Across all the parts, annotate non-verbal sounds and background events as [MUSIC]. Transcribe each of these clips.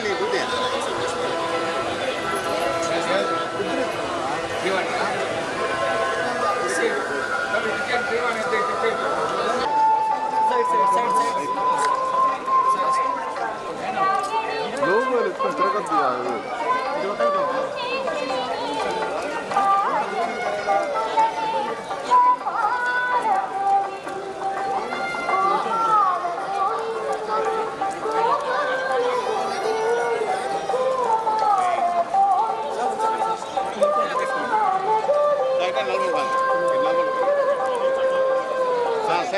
ಅಲ್ಲಿ ಇದೆ. ಲೋಗೋ ಎತ್ಕೊಂಡು ತಿರಗತ್ತಿಲ್ಲ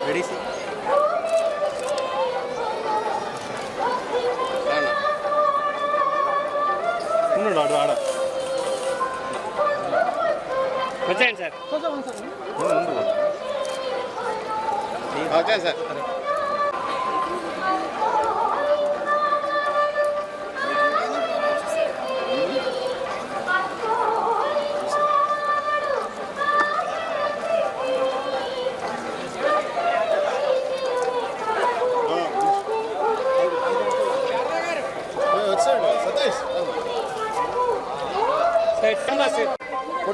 తిరగద్దు అది. రెడీ ఉన్నాడు ఆడ ఆడ వచ్చేయండి సార్ ఓకే సార్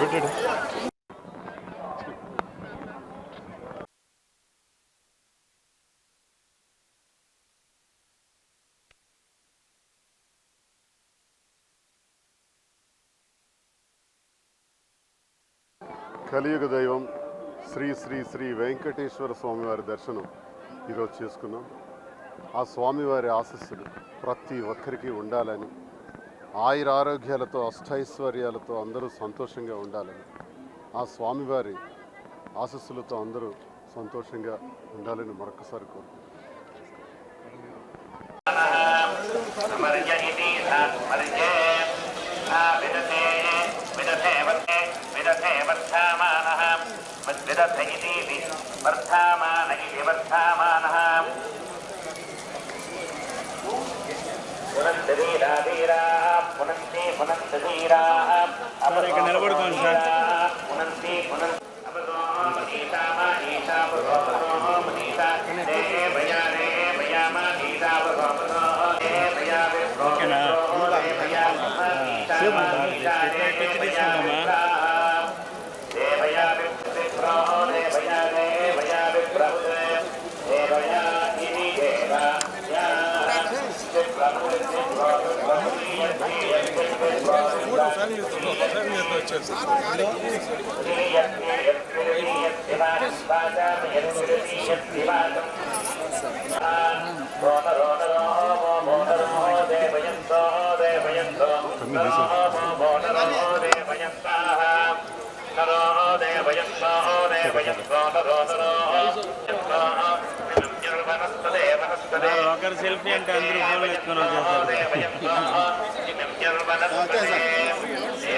పెట్టాడు. కలియుగ దైవం శ్రీ శ్రీ శ్రీ వెంకటేశ్వర స్వామివారి దర్శనం ఈరోజు చేసుకున్నాం. ఆ స్వామివారి ఆశస్సులు ప్రతి ఒక్కరికి ఉండాలని ఆయుర ఆరోగ్యాలతో అష్టైశ్వర్యాలతో అందరూ సంతోషంగా ఉండాలని ఆ స్వామివారి ఆశస్సులతో అందరూ సంతోషంగా ఉండాలని మరొకసారి కోరుకుంటున్నాను. ఇక్కడ నిలబడుకోండి సార్. ఓకేనా ఒకరు సెల్ఫీ అంటే అందరూ ఫోన్లు ఎత్తుకొని వచ్చేస్తారు వచ్చేయండి సార్ మీరు వచ్చేయండి సార్ ఇంకా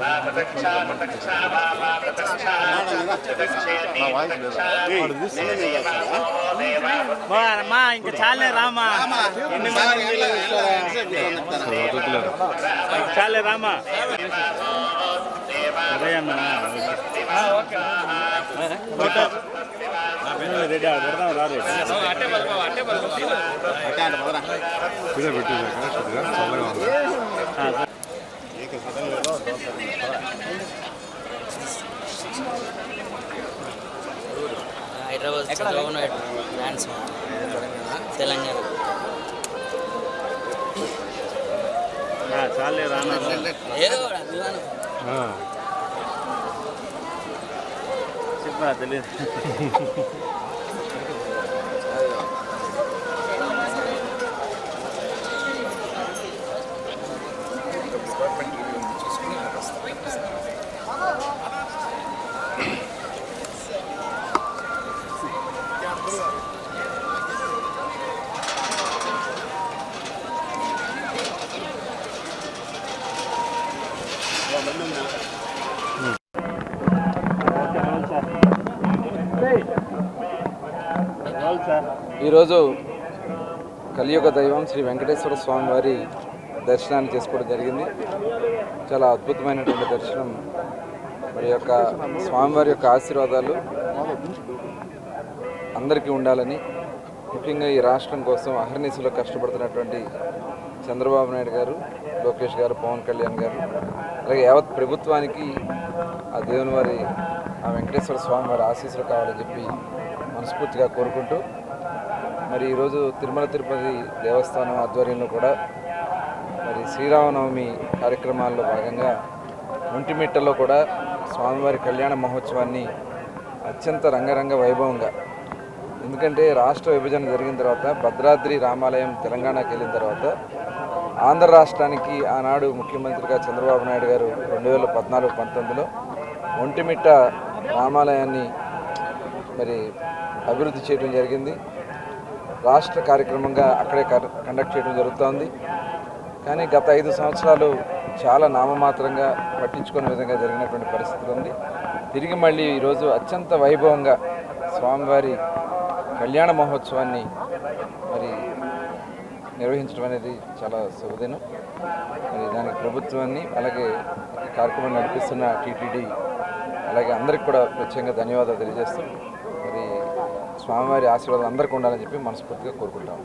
నా మా ఇంకా చాలే రామా. ఎన్ని చాలే రామా అదే అన్న రెడీ పెడదాం హైదరాబాద్ చంద్రబాబు డాన్స్ తెలంగాణ. చాలే రానా చెప్పా తెలియదు [LAUGHS] ఈరోజు కలియుగ దైవం శ్రీ వెంకటేశ్వర స్వామి వారి దర్శనాన్ని చేసుకోవడం జరిగింది. చాలా అద్భుతమైనటువంటి దర్శనం. మరి యొక్క స్వామివారి యొక్క ఆశీర్వాదాలు అందరికీ ఉండాలని ముఖ్యంగా ఈ రాష్ట్రం కోసం అహర్నిశలో కష్టపడుతున్నటువంటి చంద్రబాబు నాయుడు గారు లోకేష్ గారు పవన్ కళ్యాణ్ గారు అలాగే యావత్ ప్రభుత్వానికి ఆ దేవుని వారి ఆ వెంకటేశ్వర స్వామి వారి ఆశీస్సులు కావాలని చెప్పి మనస్ఫూర్తిగా కోరుకుంటూ మరి ఈరోజు తిరుమల తిరుపతి దేవస్థానం ఆధ్వర్యంలో కూడా మరి శ్రీరామనవమి కార్యక్రమాల్లో భాగంగా ఒంటిమిట్టలో కూడా స్వామివారి కళ్యాణ మహోత్సవాన్ని అత్యంత రంగరంగ వైభవంగా ఎందుకంటే రాష్ట్ర విభజన జరిగిన తర్వాత భద్రాద్రి రామాలయం తెలంగాణకి వెళ్ళిన తర్వాత ఆంధ్ర రాష్ట్రానికి ఆనాడు ముఖ్యమంత్రిగా చంద్రబాబు నాయుడు గారు రెండు వేల పద్నాలుగు పంతొమ్మిదిలో ఒంటిమిట్ట రామాలయాన్ని మరి అభివృద్ధి చేయడం జరిగింది. రాష్ట్ర కార్యక్రమంగా అక్కడే కండక్ట్ చేయడం జరుగుతోంది. కానీ గత ఐదు సంవత్సరాలు చాలా నామమాత్రంగా పట్టించుకునే విధంగా జరిగినటువంటి పరిస్థితి ఉంది. తిరిగి మళ్ళీ ఈరోజు అత్యంత వైభవంగా స్వామివారి కళ్యాణ మహోత్సవాన్ని మరి నిర్వహించడం అనేది చాలా శుభదినం. మరి దానికి ప్రభుత్వాన్ని అలాగే కార్యక్రమం కార్యక్రమాన్ని నడిపిస్తున్న టీటీడీ అలాగే అందరికి కూడా ప్రత్యేకంగా ధన్యవాదాలు తెలియజేస్తూ స్వామివారి ఆశీర్వాదాలు అందరికీ ఉండాలని చెప్పి మనస్ఫూర్తిగా కోరుకుంటాము.